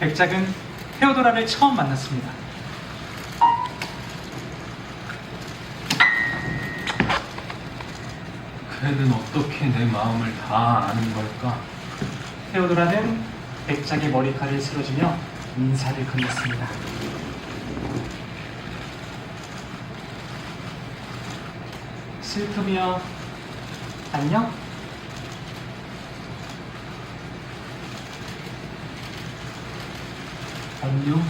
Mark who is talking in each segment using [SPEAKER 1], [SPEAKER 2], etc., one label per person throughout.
[SPEAKER 1] 백작은 테오도라를 처음 만났습니다.
[SPEAKER 2] 그는 어떻게 내 마음을 다 아는 걸까?
[SPEAKER 1] 테오도라는 백작의 머리카락을 쓸어주며 인사를 건넸습니다. 슬픔이여 안녕?
[SPEAKER 2] 안녕?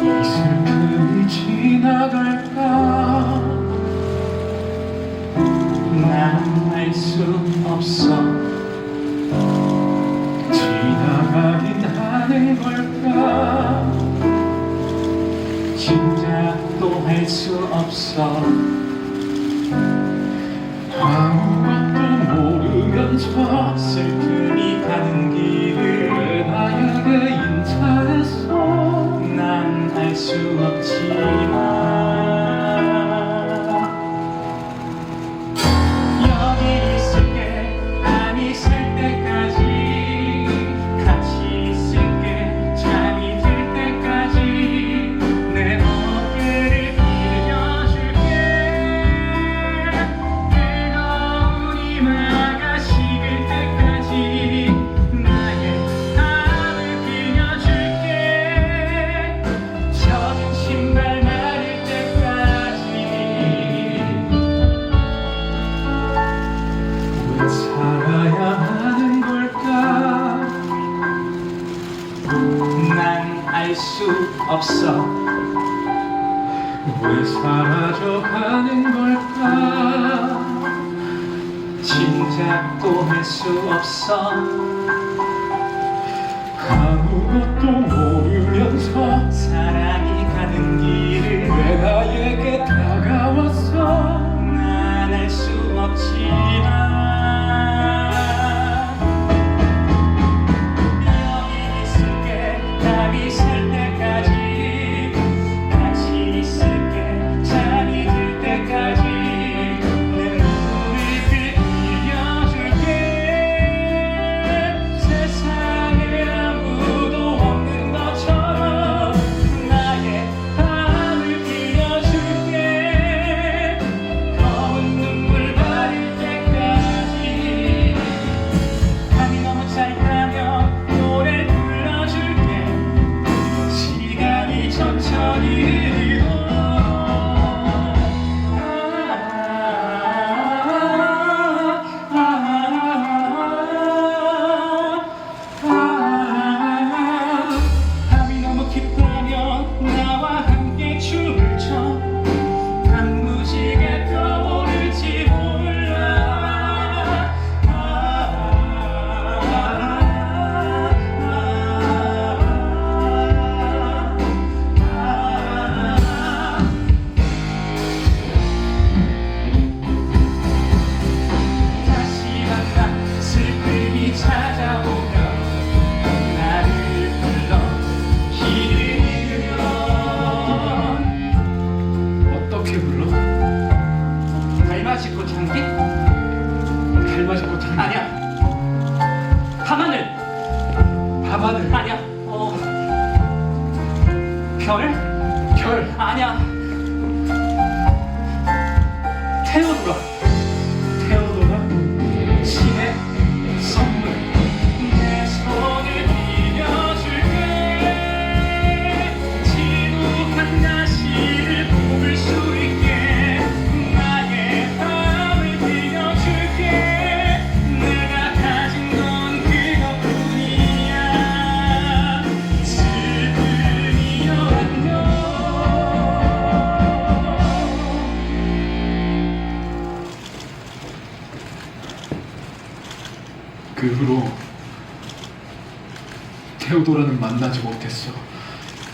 [SPEAKER 2] 이 슬픔이 지나갈까?
[SPEAKER 1] 난 알 수 없어
[SPEAKER 2] 지나가긴 하는 걸까?
[SPEAKER 1] 짐작도 할 수 없어 수 없지 수 없어
[SPEAKER 2] 왜 사라져가는 걸까?
[SPEAKER 1] 짐작도 할 수 없어
[SPEAKER 2] 아무것도 모르면서
[SPEAKER 1] 사랑이 가는 길을
[SPEAKER 2] 왜 나에게 다가왔어?
[SPEAKER 1] 난 알 수 없지만 여기 있을게 셀때
[SPEAKER 2] 닮아지고 닮
[SPEAKER 1] 아니야. 밤하늘.
[SPEAKER 2] 밤하늘
[SPEAKER 1] 아니야. 어. 별?
[SPEAKER 2] 별
[SPEAKER 1] 아니야. 태우라.
[SPEAKER 2] 그 후로 테오도라는 만나지 못했어.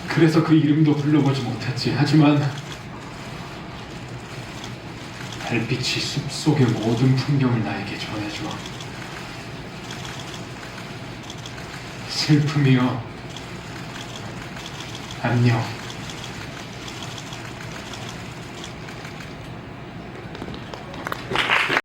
[SPEAKER 2] 그래서 그 이름도 불러보지 못했지. 하지만 달빛이 숲속의 모든 풍경을 나에게 전해줘. 슬픔이여 안녕.